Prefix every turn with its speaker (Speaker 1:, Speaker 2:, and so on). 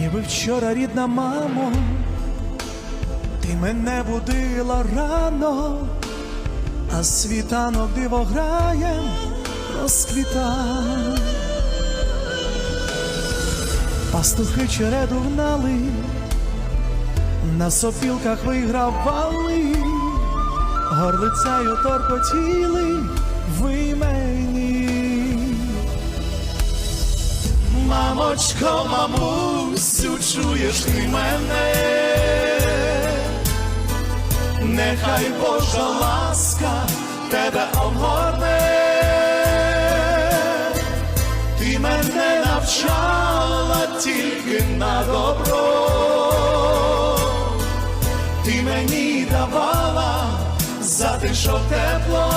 Speaker 1: ніби вчора рідна мамо, ти мене будила рано, а світанок диво грає, розквіта. Пастухи череду гнали, на сопілках вигравали, горлицею торкотіли ви мені. Мамочко, мамусю, чуєш ти мене, нехай Божа ласка тебе обгорне, ти мене навчала тільки на добро, ти мені давала затишок тепло.